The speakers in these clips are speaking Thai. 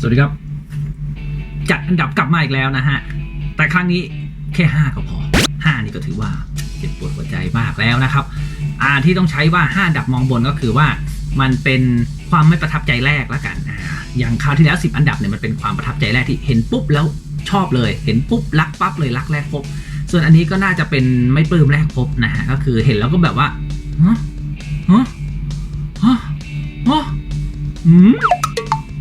สวัสดีครับ จัดอันดับกลับมาอีกแล้วนะฮะ แต่ครั้งนี้แค่ห้าก็พอห้านี่ก็ถือว่าเจ็บปวดหัวใจมากแล้วนะครับ อ่าที่ต้องใช้ว่าห้าอันดับมองบนก็คือว่ามันเป็นความไม่ประทับใจแรกแล้วกันอ่าอย่างคราวที่แล้ว 10 อันดับเนี่ยมันเป็นความประทับใจแรกที่เห็นปุ๊บแล้วชอบเลย เห็นปุ๊บรักปั๊บเลยรักแรกพบ ส่วนอันนี้ก็น่าจะเป็นไม่ปลื้มแรกพบนะฮะก็คือเห็นแล้วก็แบบว่าฮะฮะฮะฮะอืม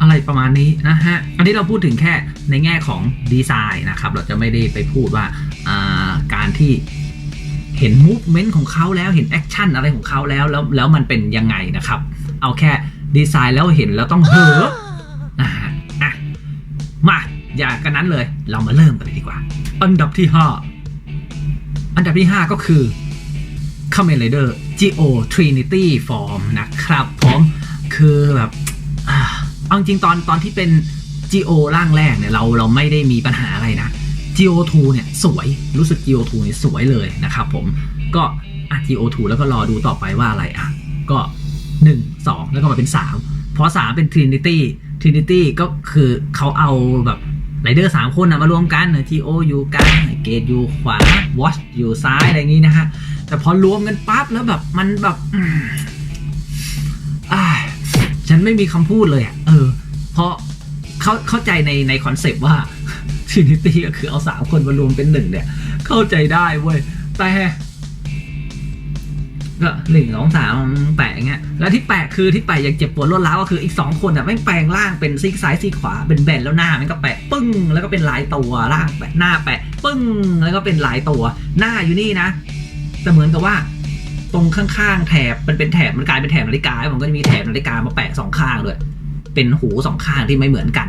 อะไรประมาณนี้นะฮะ อันนี้เราพูดถึงแค่ในแง่ของดีไซน์นะครับ เราจะไม่ได้ไปพูดว่าการที่เห็นมูฟเมนต์ของเขาแล้วเห็นแอคชั่นอะไรของเขาแล้วแล้วแล้วมันเป็นยังไงนะครับ เอาแค่ดีไซน์แล้วเห็นแล้วต้องเฮ้อนะฮะอะมาอย่ากันนั้นเลย เรามาเริ่มกันเลยดีกว่า อันดับที่ 5 อันดับที่ 5 ก็คือ Kamen Rider Geo Trinity Form นะครับผมคือแบบ เอาจริงตอนตอนที่เป็น Geo ร่างแรกเนี่ยเราเราไม่ได้มีปัญหาอะไรนะ Geo 2 เนี่ยสวยรู้สึก Geo 2 เนี่ยสวยเลยนะครับผมก็อะ Geo 2 แล้วก็รอดูต่อไปว่าอะไรอะก็ 1 2 แล้วก็มาเป็น 3 เพราะ 3 เป็น Trinity Trinity ก็คือเขาเอาแบบไรเดอร์สามคนนะมารวมกันทีโออยู่กลางเกตอยู่ขวาวอชอยู่ซ้ายอะไรอย่างนี้นะฮะ แต่พอรวมกันปั๊บแล้วแบบมันแบบอ่า ฉันไม่มีคำพูดเลยอะเออ เพราะเข้าเข้าใจในในคอนเซปต์ว่า Trinity ก็คือเอาสามคนมารวมเป็นหนึ่งเนี่ย เข้าใจได้เว้ย แต่ก็หนึ่งสองสามแปะอย่างเงี้ยแล้วที่แปะคือที่แปะยังเจ็บปวดรวดร้าวก็คืออีกสองคนอะแม่แปลงร่างเป็นซีกซ้ายซีกขวาเป็นแบนแล้วหน้ามันก็แปะปึ้ง แล้วก็เป็นลายตัวร่างแปะหน้าแปะปึ้ง แล้วก็เป็นลายตัวหน้าอยู่นี่นะแต่เหมือนกับว่า ตรงข้างๆแถบมันเป็นแถบมันกลายเป็นแถบนาฬิกาผมก็จะมีแถบนาฬิกามาแปะสองข้างด้วยเป็นหูสองข้างที่ไม่เหมือนกัน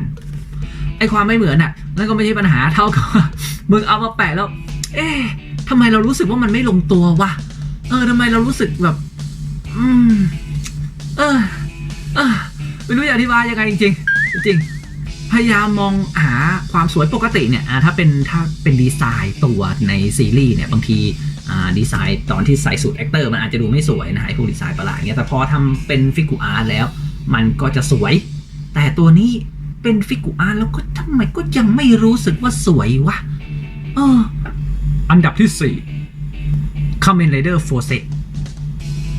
ไอความไม่เหมือนอะนั่นก็ไม่ใช่ปัญหาเท่ากับมึงเอามาแปะแล้ว เอ๊ะทำไมเรารู้สึกว่ามันไม่ลงตัววะเออทำไมเรารู้สึกแบบ อืม เออเออไม่รู้จะอธิบายยังไงจริงจริงพยายามมองหาความสวยปกติเนี่ยอ่าถ้าเป็นถ้าเป็นดีไซน์ตัวในซีรีส์เนี่ยบางที ดีไซน์ตอนที่ใส่สูตรแอคเตอร์มันอาจจะดูไม่สวยนะไอ้พวกดีไซน์ประหลาดเงี้ยแต่พอทำเป็นฟิกูอาร์แล้ว มันก็จะสวย แต่ตัวนี้เป็นฟิกูอาร์แล้วก็ทำไมก็ยังไม่รู้สึกว่าสวยวะเออ อันดับที่4 Kamen Rider f o r c e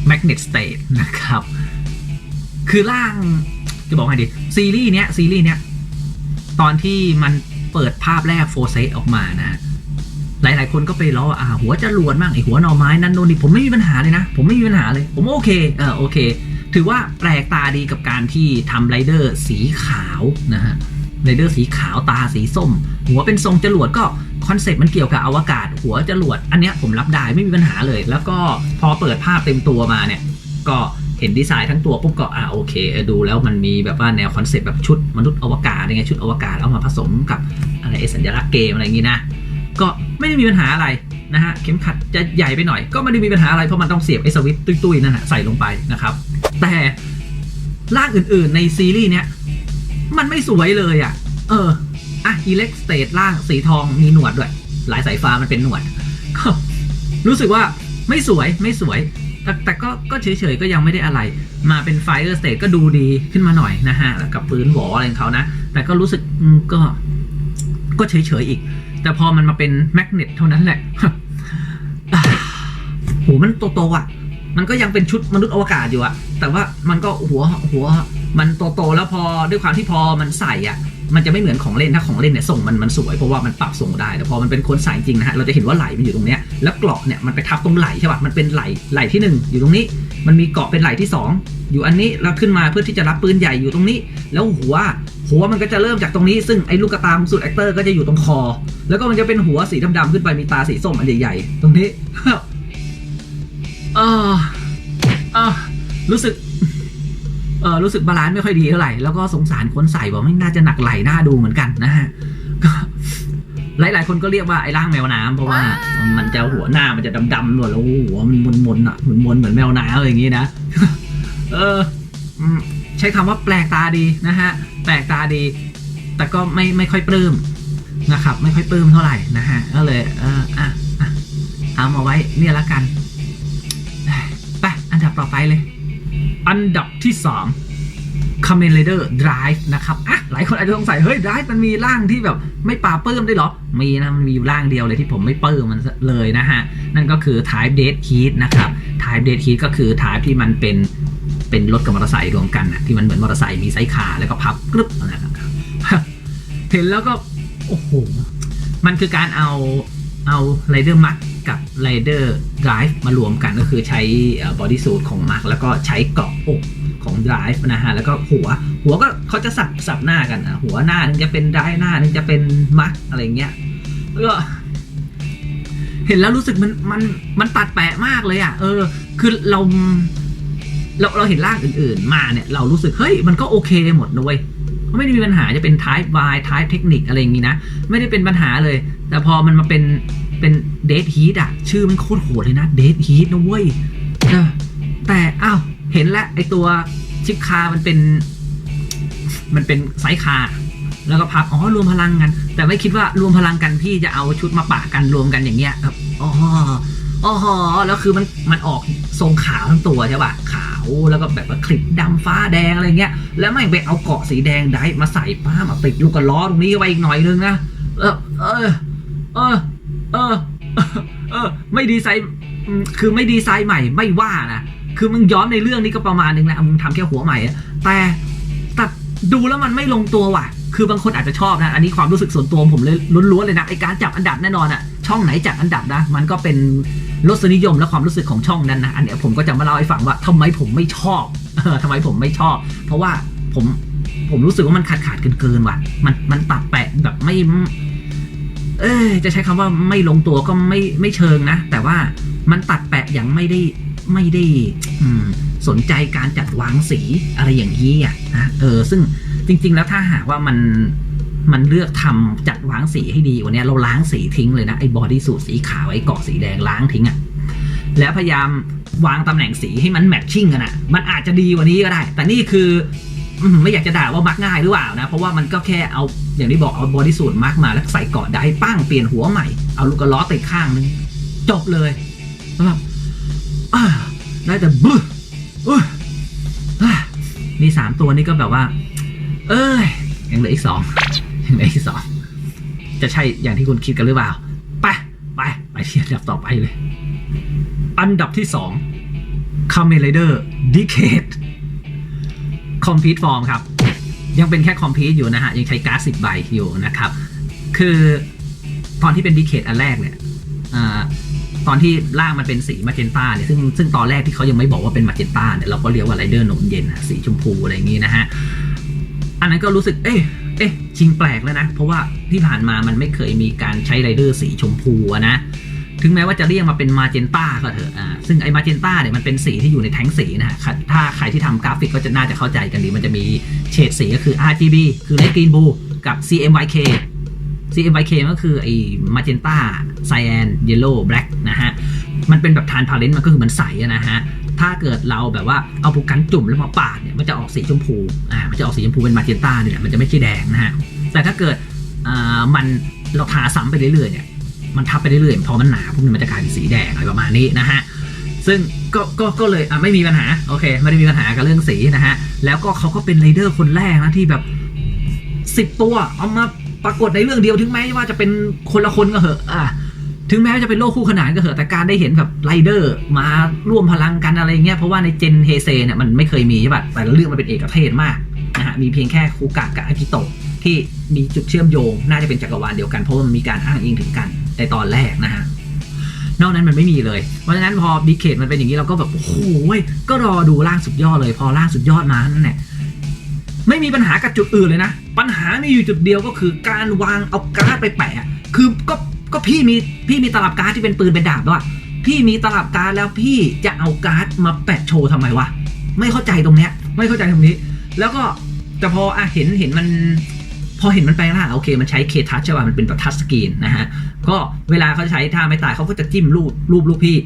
Magnet State นะครับ คือร่างจะบอกไงดี ซีรีส์เนี้ยซีรีส์เนี้ย ตอนที่มันเปิดภาพแรกโฟเซออกมานะ หลาย ๆ คนก็ไปล้อว่าอ่าหัวจะรวนมากไอหัวหน่อไม้นั่นโน่นนี่ผมไม่มีปัญหาเลยนะ ผมไม่มีปัญหาเลย ผมโอเคเออโอเค ถือว่าแปลกตาดีกับการที่ทำไรเดอร์สีขาวนะฮะไรเดอร์สีขาวตาสีส้ม หัวเป็นทรงจรวดก็คอนเซ็ปต์มันเกี่ยวกับอวกาศ หัวจรวด อันเนี้ยผมรับได้ไม่มีปัญหาเลย แล้วก็พอเปิดภาพเต็มตัวมาเนี่ย ก็เห็นดีไซน์ทั้งตัวปุ๊บก็อ่าโอเค ดูแล้วมันมีแบบว่าแนวคอนเซ็ปต์แบบชุดมนุษย์อวกาศยังไงชุดอวกาศเอามาผสมกับอะไรไอ้สัญลักษณ์เกมอะไรอย่างงี้นะ ก็ ไม่ได้มีปัญหาอะไรนะฮะเข็มขัดจะใหญ่ไปหน่อย ก็ไม่ได้มีปัญหาอะไรเพราะมันต้องเสียบไอ้สวิตช์ตุ้ยๆนั่นแหะใส่ลงไปนะครับแต่ร่างอื่นๆในซีรีส์เนี้ยมันไม่สวยเลยอะ เอออะอิเล็กสเตทร่างสีทองมีหนวดด้วย หลายสายฟ้ามันเป็นหนวดก็รู้สึกว่าไม่สวยไม่สวย แต่แต่ก็ก็เฉยๆก็ยังไม่ได้อะไร มาเป็นไฟเออร์สเตทก็ดูดีขึ้นมาหน่อยนะฮะกับปืนหวออะไรของเขานะ แต่ก็รู้สึกก็ ก็เฉยๆอีก แต่พอมันมาเป็นแมกเนตเท่านั้นแหละโหมันโตๆอะ มันก็ยังเป็นชุดมนุษย์อวกาศอยู่อะแต่ว่ามันก็หัวหัว มันโตๆแล้วพอด้วยความที่พอมันใส่อะมันจะไม่เหมือนของเล่นถ้าของเล่นเนี่ยส่งมันมันสวยเพราะว่ามันปรับส่งได้ แต่พอมันเป็นคนใส่จริงนะฮะเราจะเห็นว่าไหลมันอยู่ตรงเนี้ยแล้วเกราะเนี่ยมันไปทับตรงไหลใช่ป่ะมันเป็นไหลไหลที่หนึ่งอยู่ตรงนี้ มันมีเกราะเป็นไหลที่สองอยู่อันนี้แล้วขึ้นมาเพื่อที่จะรับปืนใหญ่อยู่ตรงนี้ แล้วหัว หัวมันก็จะเริ่มจากตรงนี้ซึ่งไอ้ลูกกระตาของสุดแอคเตอร์ก็จะอยู่ตรงคอ แล้วก็มันจะเป็นหัวสีดำๆขึ้นไปมีตาสีส้มอันใหญ่ๆตรงนี้เออเออรู้สึกเออรู้สึกบาลานซ์ไม่ค่อยดีเท่าไหร่แล้วก็สงสารคนใส่บอกไม่น่าจะหนักไหลหน้าดูเหมือนกันนะฮะก็หลายๆคนก็เรียกว่าไอ้ร่างแมวน้ำเพราะว่ามันจะหัวหน้ามันจะดำๆหนวดแล้วหัวมันมนๆอะมนๆเหมือนแมวน้ำอะไรอย่างงี้นะเออ ใช้คำว่าแปลกตาดีนะฮะแปลกตาดี แต่ก็ไม่ไม่ค่อยปลื้มนะครับ ไม่ค่อยปลื้มเท่าไหร่นะฮะก็เลยเอออะอะเอามาไว้เนี่ยละกันไปอันดับต่อไปเลย อันดับที่สาม Kamen Rider Drive นะครับอะหลายคนอาจจะสงสัยเฮ้ย Drive มันมีร่างที่แบบไม่ปาเปิ้มได้วยหรอ มีนะ มันมีอยู่ร่างเดียวเลยที่ผมไม่เปิ้มมันเลยนะฮะ นั่นก็คือ Type Dead Heat นะครับ Type Dead Heat ก็คือ Type ที่มันเป็น เป็นรถกับมอเตอร์ไซค์รวมกันนะที่มันเหมือนมอเตอร์ไซค์มีไซส์ขาแล้วก็พับกรึบนะครับเห็นแล้วก็โอ้โหมันคือการเอาเอา Rider Mark กับ Rider Drive มารวมกันก็คือใช้บอดี้สูทของ Mark แล้วก็ใช้เกราะอกของ Drive นะฮะแล้วก็หัว หัวก็เขาจะสับสับหน้ากันอะหัวหน้านึงจะเป็น Drive หน้านึงจะเป็น Mark อะไรเงี้ยแล้วก็เห็นแล้วรู้สึกมันมันมันตัดแปะมากเลยอะเออ คือเรา เราเราเห็นร่างอื่นๆ มาเนี่ยเรารู้สึกเฮ้ยมันก็โอเคหมดนะเว้ยไม่ได้มีปัญหาจะเป็น type Y type เทคนิคอะไรอย่างงี้นะ ไม่ได้เป็นปัญหาเลย แต่พอมันมาเป็นเป็นเดทฮีทอะชื่อมันโคตรโหดเลยนะเดทฮีทนะเว้ยแต่อ้าวเห็นแล้วไอตัวชิปคามันเป็น มันเป็นไซส์คา แล้วก็พับอ๋อรวมพลังกัน แต่ไม่คิดว่ารวมพลังกันพี่จะเอาชุดมาปะกันรวมกันอย่างเงี้ยครับอ๋ออ๋อแล้วคือมันมันออกทรงขาวทั้งตัวใช่ป่ะาแล้วก็แบบว่าคลิปดำฟ้าแดงอะไรเงี้ยแล้วไม่ไปเอาเกาะสีแดงได้มาใส่ป้ามาติดลูกกระล้อตรงนี้ไว้อีกหน่อยนึงนะเออเออเออเออเออไม่ดีไซน์คือไม่ดีไซน์ใหม่ไม่ว่านะคือมึงย้อนในเรื่องนี้ก็ประมาณนึงแหละมึงทำแค่หัวใหม่แต่แต่ดูแล้วมันไม่ลงตัวว่ะ คือบางคนอาจจะชอบนะ อันนี้ความรู้สึกส่วนตัวผมเลยล้วนๆเลยนะไอการจับอันดับแน่นอนอะช่องไหนจัดอันดับนะ มันก็เป็น รสนิยมและความรู้สึกของช่องนั้นนะ อันเนี้ยผมก็จะมาเล่าให้ฟังว่าทำไมผมไม่ชอบเออทำไมผมไม่ชอบ เพราะว่าผมผมรู้สึกว่ามันขาดขาดเกินเกินๆว่ะ มันมันตัดแปะแบบไม่ เอ้จะใช้คำว่าไม่ลงตัวก็ไม่ไม่เชิงนะ แต่ว่ามันตัดแปะอย่างไม่ได้ไม่ได้ อืม สนใจการจัดวางสีอะไรอย่างนี้อะนะเออ ซึ่งจริง ๆ แล้วถ้าหากว่ามัน มันเลือกทำจัดวางสีให้ดีกว่านี้เราล้างสีทิ้งเลยนะไอ้บอดี้สูทสีขาวไอ้เกาะสีแดงล้างทิ้งอะแล้วพยายามวางตำแหน่งสีให้มันแมทชิ่งกันอะมันอาจจะดีกว่านี้ก็ได้ แต่นี่คือไม่อยากจะด่าว่ามักง่ายหรือเปล่านะ เพราะว่ามันก็แค่เอาอย่างที่บอกเอาบอดี้สูทมักมาแล้วใส่เกาะได้ปั้งเปลี่ยนหัวใหม่ เอาลูกกระล้อติดข้างนึง จบเลยแล้วแบบได้แต่บึ้อุ้ยอะมีสามตัวนี้ก็แบบว่า เอ้ยยังเหลืออีกสอง ยังเหลืออีกสองจะใช่อย่างที่คุณคิดกันหรือเปล่า ไป ไป ไปที่อันดับต่อไปเลย อันดับที่สอง Kamen Rider Decade คอมพิวต์ฟอร์มครับ ยังเป็นแค่คอมพิวต์อยู่นะฮะ ยังใช้การ์ดสิบใบอยู่นะครับ คือตอนที่เป็นดีเคทอันแรกเนี่ยอตอนที่ร่างมันเป็นสีมาเจนต้าเนี่ยซึ่งซึ่งตอนแรกที่เขายังไม่บอกว่าเป็นมาเจนต้าเนี่ยเราก็เรียกว่าไรเดอร์หนมเย็นสีชมพูอะไรอย่างงี้นะฮะ อันนั้นก็รู้สึกเอ๊ะ เอ๊ะชิงแปลกแล้วนะ เพราะว่าที่ผ่านมามันไม่เคยมีการใช้ไรเดอร์สีชมพูนะถึงแม้ว่าจะเรียกมาเป็นมาเจนต้าก็เถอะอ่าซึ่งไอ้มาเจนต้าเนี่ยมันเป็นสีที่อยู่ในแท้งสีนะฮะถ้าใครที่ทำกราฟิกก็จะน่าจะเข้าใจกันดี มันจะมีเฉดสีก็คือ RGB คือ Red Green Blue กับ CMYK CMYK ก็คือไอ้มาเจนต้าไซแอนเยลโล่แบล็กนะฮะ มันเป็นแบบทานพาเลนมันก็คือมันใสนะฮะ ถ้าเกิดเราแบบว่าเอาผูกกันจุ่มแล้วมาปาดเนี่ยมันจะออกสีชมพูอ่ามันจะออกสีชมพูเป็นมาเจนต้าเนี่ยมันจะไม่ใช่แดงนะฮะแต่ถ้าเกิดอ่ามันเราทาซ้ำไปเรื่อยๆเนี่ยมันทับไปเรื่อยๆพอมันหนาพวกนี้มันจะกลายเป็นสีแดงอะไรประมาณนี้นะฮะซึ่งก็ก็ก็เลยอะไม่มีปัญหาโอเคไม่ได้มีปัญหากับเรื่องสีนะฮะแล้วก็เขาก็เป็นไรเดอร์คนแรกนะที่แบบสิบตัวเอามาปรากฏในเรื่องเดียวถึงแม้ว่าจะเป็นคนละคนก็เหอะอะ ถึงแม้ว่าจะเป็นโลกคู่ขนานก็เหอะแต่การได้เห็นแบบไรเดอร์มาร่วมพลังกันอะไรเงี้ยเพราะว่าในเจนเฮเซเนี่ยมันไม่เคยมีใช่ป่ะแต่เรื่องมันเป็นเอกเทศมากนะฮะมีเพียงแค่คูกะกับอากิโตะที่มีจุดเชื่อมโยง น่าจะเป็นจักรวาลเดียวกันเพราะว่ามันมีการอ้างอิงถึงกันในตอนแรกนะฮะนอกนั้นมันไม่มีเลย เพราะฉะนั้นพอดีเคทมันเป็นอย่างนี้เราก็แบบโอ้โหเว้ยก็รอดูร่างสุดยอดเลย พอร่างสุดยอดมานั่นแหละไม่มีปัญหากับจุดอื่นเลยนะ ปัญหามีอยู่จุดเดียวก็คือการวางเอาการ์ดไปแปะ คือก็ ก็พี่มีพี่มีตลับการ์ดที่เป็นปืนเป็นดาบด้วยพี่มีตลับการ์ดแล้วพี่จะเอาการ์ดมาแปะโชว์ทำไมวะไม่เข้าใจตรงเนี้ย ไม่เข้าใจตรงนี้ แล้วก็แต่พออะเห็นเห็นมัน พอเห็นมันแปลงร่างโอเค มันใช้เคทัชใช่ป่ะมันเป็นแบบทัชสกรีนนะฮะก็เวลาเขาใช้ท่าไม่ตายเขาก็จะจิ้มรูปรูปรูปพี่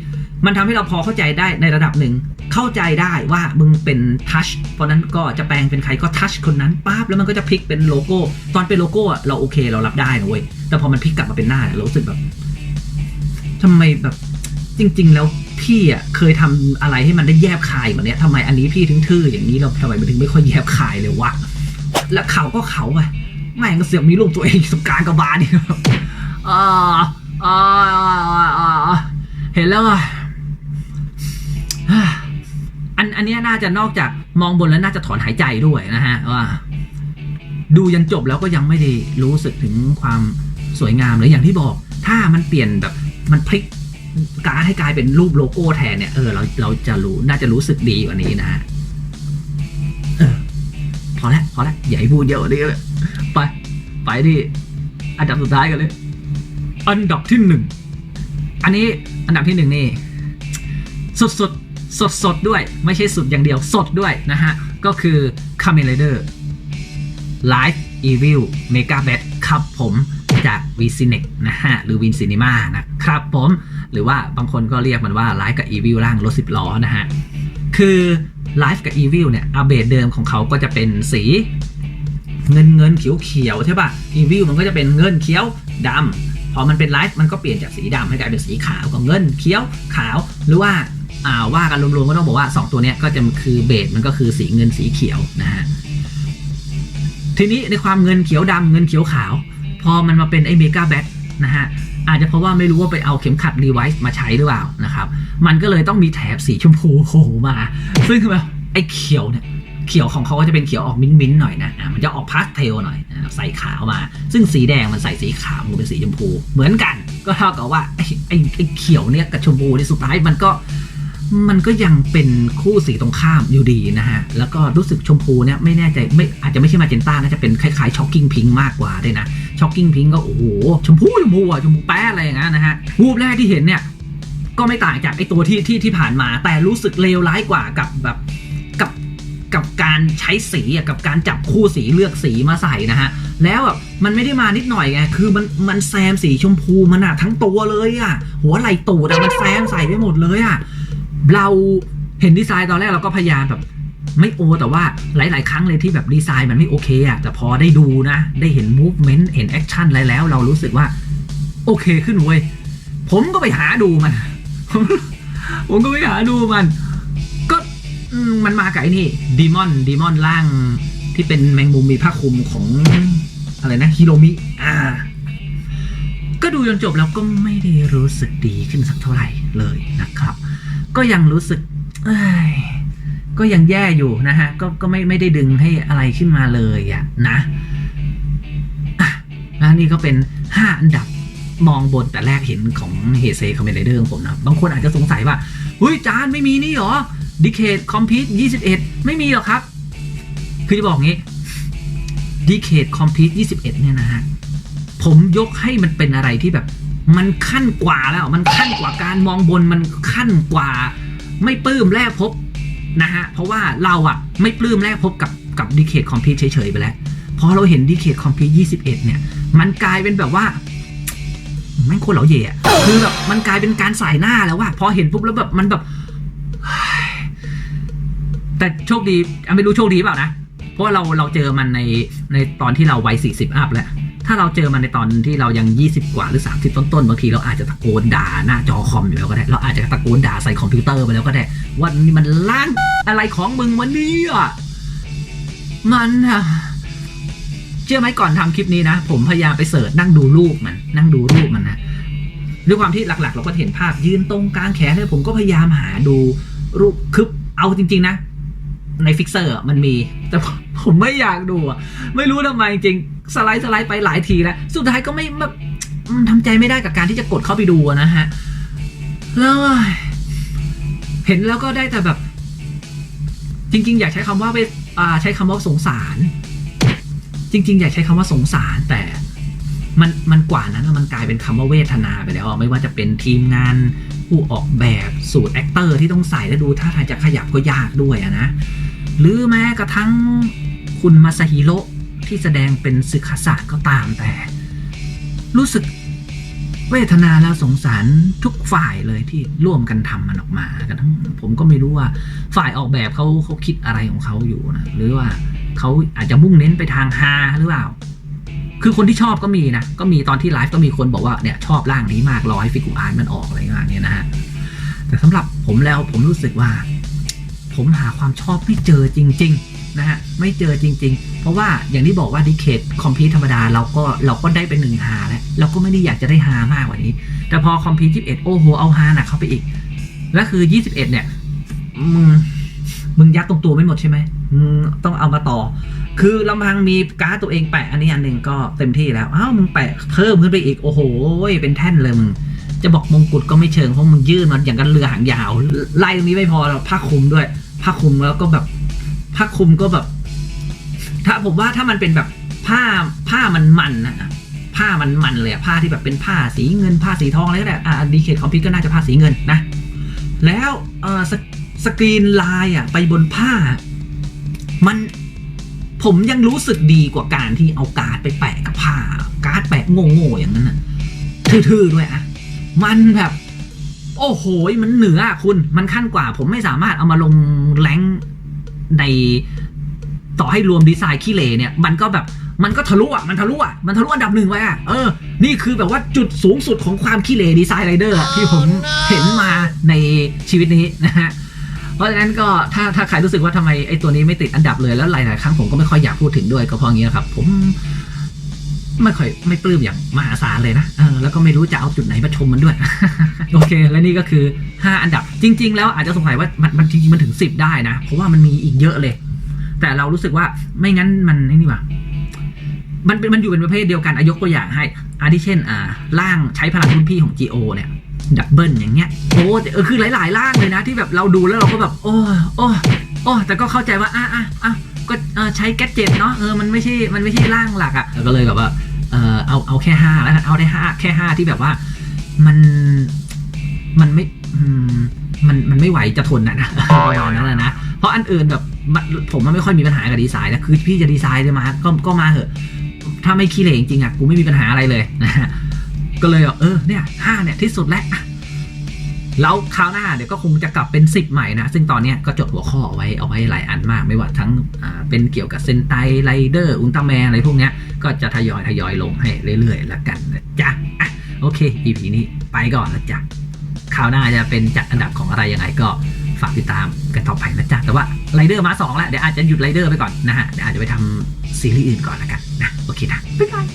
มันทำให้เราพอเข้าใจได้ในระดับหนึ่ง เข้าใจได้ว่ามึงเป็นทัชเพราะนั้นก็จะแปลงเป็นใครก็ทัชคนนั้นปั๊บแล้วมันก็จะพลิกเป็นโลโก้ ตอนเป็นโลโก้อะเราโอเคเรารับได้นะเว้ยแต่พอมันพลิกกลับมาเป็นหน้าเรารู้สึกแบบทำไมแบบจริง ๆ แล้วพี่อะเคยทำอะไรให้มันได้แยบคายแบบนี้ทำไมอันนี้พี่ถึงทื่ออย่างนี้เราทำไมมันถึงไม่ค่อยแยบคายเลยวะแล้วเขาก็เขาไปแม่ก็เสือกมีรูปตัวเองอยู่ตรงกางกบาลนี่ครับอ่าอ่าอ่าอ่าเห็นแล้วอะ อันอันนี้น่าจะนอกจากมองบนแล้วน่าจะถอนหายใจด้วยนะฮะว่าดูยันจบแล้วก็ยังไม่ได้รู้สึกถึงความสวยงามเลยอย่างที่บอก ถ้ามันเปลี่ยนแบบมันพลิกการให้กลายเป็นรูปโลโก้แทนเนี่ยเออเราเราจะรู้น่าจะรู้สึกดีกว่านี้นะฮะเออพอแล้วพอแล้วอย่าให้พูดเยอะกว่านี้เลยไป ไปที่อันดับสุดท้ายกันเลย อันดับที่หนึ่งอันนี้อันดับที่หนึ่งนี่สดสด สดสดๆด้วยไม่ใช่สุดอย่างเดียวสดด้วยนะฮะ ก็คือ c a m e n Rider Live Evil Mega b a t ครับผมจาก v c i n e x นะฮะ หรือ Win Cinema นะครับผม หรือว่าบางคนก็เรียกมันว่า Live กับ Evil ร่างรถสิบล้อนะฮะ คือ Live กับ Evil เนี่ยอัปเดตเดิมของเขาก็จะเป็นสีเงินเงินเขียวเขียวใช่ป่ะ Evil มันก็จะเป็นเงินเขียวดำพอมันเป็นไลฟ์มันก็เปลี่ยนจากสีดำให้กลายเป็นสีขาวก็เงินเขียวขาว หรือว่า อ่าว่ากันรวมๆก็ต้องบอกว่า 2 ตัวเนี้ยก็จะคือเบสมันก็คือสีเงินสีเขียวนะฮะทีนี้ในความเงินเขียวดำเงินเขียวขาว พอมันมาเป็นไอเมกาแบทนะฮะอาจจะเพราะว่าไม่รู้ว่าไปเอาเข็มขัดรีไวซ์มาใช้หรือเปล่านะครับ มันก็เลยต้องมีแถบสีชมพูโผล่มา ซึ่งแบบไอ้เขียวเนี่ยเขียวของเขาก็จะเป็นเขียวออกมิ้นท์ๆหน่อยนะมันจะออกพาสเทลหน่อยนะใส่ขาวมา ซึ่งสีแดงมันใส่สีขาวมันเป็นสีชมพู เหมือนกัน ก็เท่ากับว่าไอ้ไอ้เขียวเนี่ยกับชมพูในสุดท้ายมันก็ มันก็ยังเป็นคู่สีตรงข้ามอยู่ดีนะฮะ แล้วก็รู้สึกชมพูเนี่ยไม่แน่ใจไม่อาจจะไม่ใช่มาเจนต้าน่าจะเป็นคล้ายๆช็อกกิ้งพิงมากกว่าด้วยนะช็อกกิ้งพิงก็โอ้โหชมพูชมพูอะชมพูแป๊ะอะไรอย่างเงี้ยนะฮะรูปแรกที่เห็นเนี่ยก็ไม่ต่างจากไอตัวที่ที่ที่ผ่านมา แต่รู้สึกเลวร้ายกว่ากับแบบกับกับการใช้สีกับการจับคู่สีเลือกสีมาใส่นะฮะแล้วแบบมันไม่ได้มานิดหน่อยไงคือมันมันแซมสีชมพูมันอะทั้งตัวเลยอะหัวไหล่ตูดอะมันแซมใส่ไปหมดเลยอะ เราเห็นดีไซน์ตอนแรกเราก็พยายามแบบไม่โอ แต่ว่าหลาย ๆ ครั้งเลยที่แบบดีไซน์มันไม่โอเคอะแต่พอได้ดูนะ ได้เห็นมูฟเมนต์เห็นแอคชั่นอะไรแล้ว เรารู้สึกว่า โอเคขึ้นเว้ย ผมก็ไปหาดูมัน ผมก็ไปหาดูมัน ก็มันมากับไอ้นี่ดีมอนดีมอนร่างที่เป็นแมงมุมมีผ้าคลุมของอะไรนะฮิโรมิอ่า ก็ดูจนจบแล้วก็ไม่ได้รู้สึกดีขึ้นสักเท่าไหร่เลยนะครับ ก็ยังรู้สึกก็ยังแย่อยู่นะฮะ ก็ก็ไม่ไม่ได้ดึงให้อะไรขึ้นมาเลยอะนะอะแล้วนี่ก็เป็น 5 อันดับมองบนแต่แรกเห็นของเฮเซคอมเมนเดอร์ของผมนะบางคนอาจจะสงสัยว่าเฮ้ยจานไม่มีนี่หรอดิเคทคอมพิวต์21 ไม่มีหรอครับ คือจะบอกงี้ดิเคทคอมพิวต์21 เนี่ยนะฮะ ผมยกให้มันเป็นอะไรที่แบบ มันขั้นกว่าแล้ว มันขั้นกว่าการมองบนมันขั้นกว่า ไม่ปลื้มแรกพบนะฮะเพราะว่าเราอะไม่ปลื้มแรกพบกับกับดีเคทคอมพิวเฉยๆไปแล้วพอเราเห็นดีเคทคอมพิว21 เนี่ย มันกลายเป็นแบบว่าแม่งโคนเหลาเย่อะคือแบบมันกลายเป็นการใส่หน้าแล้วว่าพอเห็นปุ๊บแล้วแบบมันแบบ แต่โชคดีอะไม่รู้โชคดีเปล่านะ เพราะว่าเราเราเจอมันในในตอนที่เราวัย40 อัพแล้ว ถ้าเราเจอมันในตอนที่เรายัง 20 กว่าหรือ 30 ต้นๆบางทีเราอาจจะตะโกนด่าหน้าจอคอมอยู่แล้วก็ได้ เราอาจจะตะโกนด่าใส่คอมพิวเตอร์ไปแล้วก็ได้ว่านี่มันล้างอะไรของมึงวันนี้อะมันอะเชื่อไหมก่อนทำคลิปนี้นะ ผมพยายามไปเสิร์ชนั่งดูรูปมัน นั่งดูรูปมันนะด้วยความที่หลักๆ เราก็เห็นภาพยืนตรงกลางแขนเลยผมก็พยายามหาดูรูปคือเอาจริง ๆ นะ ในฟิกเซอร์มันมี แต่ผมไม่อยากดูไม่รู้ทำไมจริง สไลด์สไลด์ไปหลายทีแล้ว สุดท้ายก็ไม่แบบทำใจไม่ได้กับการที่จะกดเข้าไปดูนะฮะแล้วเห็นแล้วก็ได้แต่แบบ จริง ๆ อยากใช้คำว่าไปใช้คำว่าสงสาร จริง ๆ อยากใช้คำว่าสงสารแต่มันมันกว่านั้นมันกลายเป็นคำว่าเวทนาไปแล้ว ไม่ว่าจะเป็นทีมงานผู้ออกแบบสูตรแอคเตอร์ที่ต้องใส่และดูท่าทางจะขยับก็ยากด้วยนะ หรือแม้กระทั่งคุณมาซาฮิโร ที่แสดงเป็นสึคาสะก็ตามแต่ รู้สึกเวทนาแล้วสงสารทุกฝ่ายเลยที่ร่วมกันทำมันออกมากันทั้งผมก็ไม่รู้ว่าฝ่ายออกแบบเขาเขาคิดอะไรของเขาอยู่นะหรือว่าเขาอาจจะมุ่งเน้นไปทางฮาหรือเปล่า คือคนที่ชอบก็มีนะ ก็มีตอนที่ไลฟ์ก็มีคนบอกว่าเนี่ยชอบร่างนี้มากรอให้ฟิกูอาร์ตมันออกอะไรอย่างเงี้ยนะฮะแต่สำหรับผมแล้วผมรู้สึกว่า ผมหาความชอบไม่เจอจริง ๆ นะฮะไม่เจอจริง ๆ เพราะว่าอย่างที่บอกว่าดิเคทคอมพิวธรรมดาเราก็เราก็ได้เป็นหนึ่งหาแล้ว เราก็ไม่ได้อยากจะได้หามากกว่านี้ แต่พอคอมพิว21 โอ้โห เอาหาหนักเข้าไปอีก แล้วคือ 21 เนี่ยมึงมึงยัดตรงตัวไม่หมดใช่ไหมมึงต้องเอามาต่อ คือลำพังมีการ์ดตัวเองแปะอันนี้อันหนึ่งก็เต็มที่แล้วอ้าวมึงแปะเพิ่มขึ้นไปอีกโอ้โหเป็นแท่นเลยมึงจะบอกมงกุฎก็ไม่เชิงเพราะมึงยื่นมันอย่างกันเรือหางยาวไล่ตรงนี้ไม่พอผ้าคลุมด้วยผ้าคลุมแล้วก็แบบ ผ้าคลุมก็แบบ ถ้าผมว่าถ้ามันเป็นแบบผ้าผ้ามันมันนะผ้ามันมันเลยอะผ้าที่แบบเป็นผ้าสีเงินผ้าสีทองอะไรก็ได้อ่าดีเคทคอมพิวก็น่าจะผ้าสีเงินนะ แล้วเออสกสกรีนลายอะไปบนผ้า มันผมยังรู้สึกดีกว่าการที่เอาการ์ดไปแปะกับผ้า การ์ดแปะโง่ๆอย่างนั้นนะทื่อๆด้วยอะมันแบบ โอ้โหมันเหนืออะคุณมันขั้นกว่า ผมไม่สามารถเอามาลงแรง ในต่อให้รวมดีไซน์ขี้เหร่เนี่ย มันก็แบบมันก็ทะลุอะมันทะลุอะมันทะลุอันดับหนึ่งไปอะเออ นี่คือแบบว่าจุดสูงสุดของความขี้เหร่ดีไซน์ไรเดอร์อะที่ผมเห็นมาในชีวิตนี้นะฮะเพราะฉะนั้นก็ถ้าถ้าใครรู้สึกว่าทำไมไอ้ตัวนี้ไม่ติดอันดับเลยแล้วหลายๆครั้งผมก็ไม่ค่อยอยากพูดถึงด้วยก็เพราะงี้นะครับผม ไม่ค่อยไม่ปลื้มอย่างมหาศาลเลยนะเออแล้วก็ไม่รู้จะเอาจุดไหนมาชมมันด้วย โอเค และนี่ก็คือ 5 อันดับ จริง ๆ แล้วอาจจะสงสัยว่ามันมันจริงๆมันถึง 10 ได้นะ เพราะว่ามันมีอีกเยอะเลย แต่เรารู้สึกว่าไม่งั้นมันนี่ว่ะมันเป็นมันอยู่เป็นประเภทเดียวกันอายกตัวอย่างให้อาทิเช่นอ่าร่างใช้พลังรุ่นพี่ของ G.O เนี่ยดับเบิลอย่างเงี้ยโอ้แต่เออคือหลายๆร่างเลยนะ ที่แบบเราดูแล้วเราก็แบบ โอ้โอ้โอ้แต่ก็เข้าใจว่าอะอะอะ ก็ใช้แก๊จเจ็ตเนาะเออมันไม่ใช่มันไม่ใช่ร่างหลักอะ่ะก็เลยแบบว่าเออเอาเอาแค่ห้าแล้วกันเอาได้ห้าแค่ห้าที่แบบว่ามันมันไม่มันมันไม่ไหวจะทนนะนะประมาณนั้นแหละนะ เพราะอันอื่นแบบผมมันไม่ค่อยมีปัญหากับดีไซน์นะคือพี่จะดีไซน์เลยมาก็ก็มาเหอะ ถ้าไม่ขี้เหร่จริงๆอะกูไม่มีปัญหาอะไรเลยนะฮะก็เลยเออเนี่ยห้าเนี่ยที่สุดแล้ว แล้วคราวหน้าเดี๋ยวก็คงจะกลับเป็นสิบใหม่นะ ซึ่งตอนนี้ก็จดหัวข้อเอาไว้เอาไว้หลายอันมาก ไม่ว่าทั้งเป็นเกี่ยวกับเซนไตไรเดอร์อุลตร้าแมนอะไรพวกนี้ก็จะทยอยทยอยลงให้เรื่อยๆแล้วกันนะจ๊ะอะโอเค EP นี้ไปก่อนนะจ๊ะคราวหน้าจะเป็นจัดอันดับของอะไรยังไงก็ฝากติดตามกันต่อไปนะจ๊ะแต่ว่าไรเดอร์มาสองแล้วเดี๋ยวอาจจะหยุดไรเดอร์ไปก่อนนะฮะเดี๋ยวอาจจะไปทำซีรีส์อื่นก่อนละกันนะโอเคนะบ๊ายบาย